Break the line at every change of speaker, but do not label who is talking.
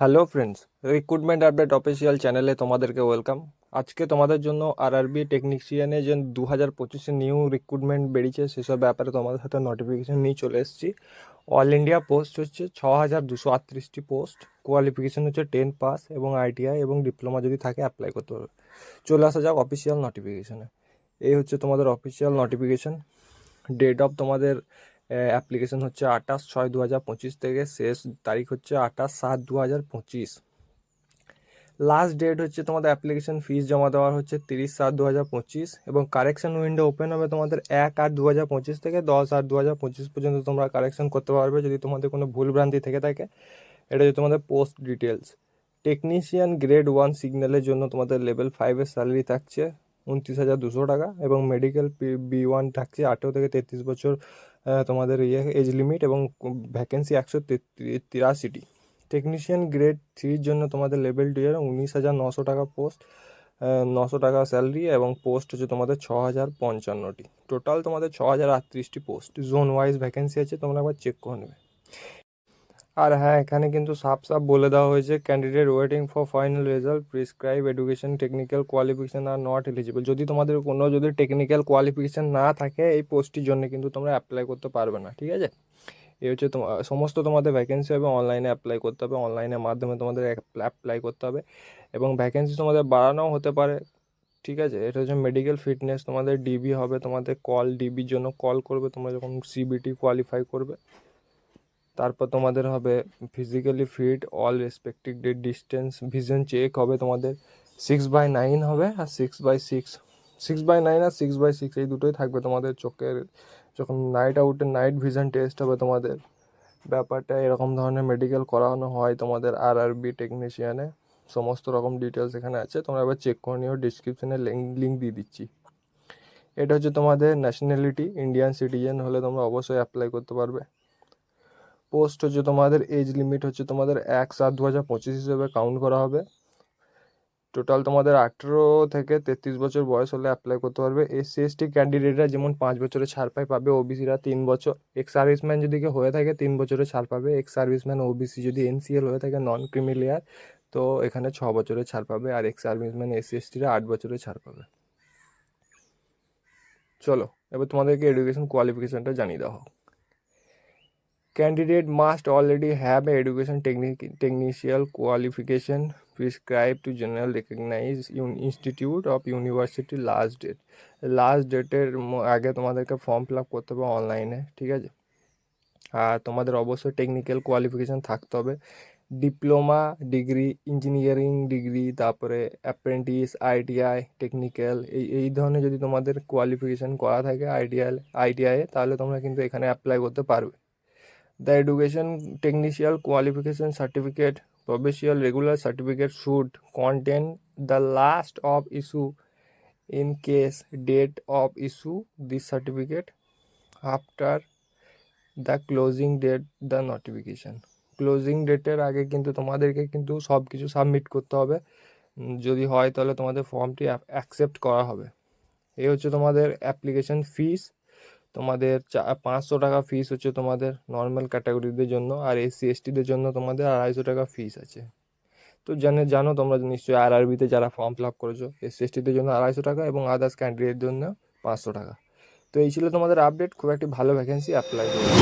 Hello friends recruitment update official চ্যানেলে তোমাদেরকে welcome আজকে তোমাদের জন্য আরআরবি টেকনিশিয়ানে যে দু হাজার পঁচিশে নিউ রিক্রুটমেন্ট বেরিয়েছে, সেসব ব্যাপারে তোমাদের সাথে নোটিফিকেশান নিয়ে চলে এসেছি। অল ইন্ডিয়া পোস্ট হচ্ছে ছ হাজার দুশো আটত্রিশটি পোস্ট কোয়ালিফিকেশান হচ্ছে টেন পাস এবং আইটিআই এবং ডিপ্লোমা যদি থাকে অ্যাপ্লাই করতে হবে চলে আসা যাক অফিসিয়াল নোটিফিকেশানে এই হচ্ছে তোমাদের অফিসিয়াল নোটিফিকেশান ডেট অফ তোমাদের অ্যাপ্লিকেশন হচ্ছে আঠাশ ছয় দু হাজার পঁচিশ থেকে শেষ তারিখ হচ্ছে আঠাশ সাত দু হাজার পঁচিশ। লাস্ট ডেট হচ্ছে তোমাদের অ্যাপ্লিকেশন ফিস জমা দেওয়ার হচ্ছে তিরিশ সাত দু হাজার পঁচিশ এবং কারেকশন উইন্ডো ওপেন হবে তোমাদের এক আট দু হাজার পঁচিশ থেকে দশ আট দু হাজার পঁচিশ পর্যন্ত তোমরা কারেকশন করতে পারবে যদি তোমাদের কোনো ভুলভ্রান্তি থেকে থাকে। এটা হচ্ছে তোমাদের post details technician grade one সিগন্যালের জন্য তোমাদের লেভেল ফাইভের স্যালারি থাকছে। উনত্রিশ হাজার দুশো টাকা এবং মেডিকেল বি ওয়ান থাকছে আঠেরো থেকে তেত্রিশ বছর তোমাদের ইয়ে এজ লিমিট এবং ভ্যাকেন্সি একশো তিরাশিটি। টেকনিশিয়ান গ্রেড থ্রির জন্য তোমাদের লেভেল টু এর উনিশ হাজার নশো টাকা পোস্ট নশো টাকা স্যালারি এবং পোস্ট হচ্ছে তোমাদের ছ হাজার পঞ্চান্নটি। টোটাল তোমাদের ছ হাজার আটত্রিশটি পোস্ট জোন ওয়াইজ ভ্যাকেন্সি আছে, তোমরা একবার চেক করে নেবে। আর হ্যাঁ এখানে কিন্তু সাফ সাফ বলে দেওয়া হয়েছে candidate waiting for final result prescribe education technical qualification are not eligible যদি তোমাদের কোনো যদি টেকনিক্যাল কোয়ালিফিকেশান না থাকে, এই পোস্টটির জন্য কিন্তু তোমরা অ্যাপ্লাই করতে পারবে না, ঠিক আছে? এই হচ্ছে সমস্ত তোমাদের ভ্যাকেন্সি হবে অনলাইনে অ্যাপ্লাই করতে হবে অনলাইনের মাধ্যমে তোমাদের অ্যাপ্লাই করতে হবে এবং ভ্যাকেন্সি তোমাদের বাড়ানোও হতে পারে, ঠিক আছে? এটা হচ্ছে মেডিকেল ফিটনেস তোমাদের ডিবি হবে, তোমাদের কল ডিবির জন্য কল করবে, তোমরা যখন সিবিটি কোয়ালিফাই করবে। তারপর তোমাদের হবে physically fit all respected distance vision check হবে তোমাদের। সিক্স বাই নাইন হবে আর six by six six by nine R six by six এই দুটোই থাকবে তোমাদের চোখের। যখন নাইট আউটে নাইট ভিজন টেস্ট হবে তোমাদের। ব্যাপারটা এরকম ধরনের মেডিকেল করানো হয় তোমাদের আর আর বি টেকনিশিয়ানে সমস্ত রকম ডিটেলস এখানে আছে। তোমরা এবার চেক করে নিও ডিসক্রিপশনে লিঙ্ক দিয়ে দিচ্ছি। এটা হচ্ছে তোমাদের ন্যাশনালিটি ইন্ডিয়ান সিটিজেন হলে তোমরা অবশ্যই অ্যাপ্লাই করতে পারবে। পোস্ট হচ্ছে তোমাদের এজ লিমিট হচ্ছে তোমাদের এক সাত দু হাজার পঁচিশ হিসেবে কাউন্ট করা হবে। টোটাল তোমাদের আঠেরো থেকে তেত্রিশ বছর বয়স হলে অ্যাপ্লাই করতে পারবে। এসসি এসটি ক্যান্ডিডেটরা যেমন পাঁচ বছরের ছাড় পায়, পাবে ওবিসিরা তিন বছর। এক্স সার্ভিসম্যান যদি কেউ হয়ে থাকে, তিন বছরের ছাড় পাবে। এক্স সার্ভিসম্যান ওবিসি যদি এনসিএল হয়ে থাকে নন ক্রিমিলিয়ার তো এখানে ছ বছরের ছাড় পাবে। আর এক্স সার্ভিসম্যান এসসি এসটিরা আট বছরের ছাড় পাবে। চলো, এবার তোমাদেরকে এডুকেশন কোয়ালিফিকেশনটা জানিয়ে দেওয়া হোক। Candidate must already have a education technic, technician qualification prescribed to general recognized institute of university last date. Last ডেটের আগে তোমাদেরকে ফর্ম ফিল আপ করতে হবে অনলাইনে ঠিক আছে? আর তোমাদের অবশ্যই টেকনিক্যাল কোয়ালিফিকেশান থাকতে হবে। ডিপ্লোমা ডিগ্রি ইঞ্জিনিয়ারিং ডিগ্রি তারপরে অ্যাপ্রেন্টিস আইটিআই টেকনিক্যাল এই এই ধরনের যদি তোমাদের কোয়ালিফিকেশান করা থাকে আইটিআই আইটিআই তাহলে তোমরা কিন্তু এখানে অ্যাপ্লাই করতে পারবে। The education technician qualification certificate, provincial regular certificate should contain the last of issue in case date of issue this certificate after the closing date the notification closing ডেটের আগে কিন্তু তোমাদেরকে কিন্তু সব কিছু সাবমিট করতে হবে যদি হয় তাহলে তোমাদের ফর্মটি অ্যাকসেপ্ট করা হবে এই হচ্ছে তোমাদের অ্যাপ্লিকেশন ফিস তোমাদের পাঁচশো টাকা ফিস হচ্ছে তোমাদের নর্মাল ক্যাটাগরিদের জন্য আর এসসি এসটিদের জন্য তোমাদের আড়াইশো টাকা ফিস আছে। তো জানে, জানো তোমরা নিশ্চয়ই আর আরবিতে যারা ফর্ম ফিল আপ করেছ এসসি এসটিদের জন্য আড়াইশো টাকা এবং আদার্স ক্যান্ডিডেটের জন্য পাঁচশো টাকা। তো এই ছিল তোমাদের আপডেট খুব একটি ভালো ভ্যাকেন্সি অ্যাপ্লাই করবে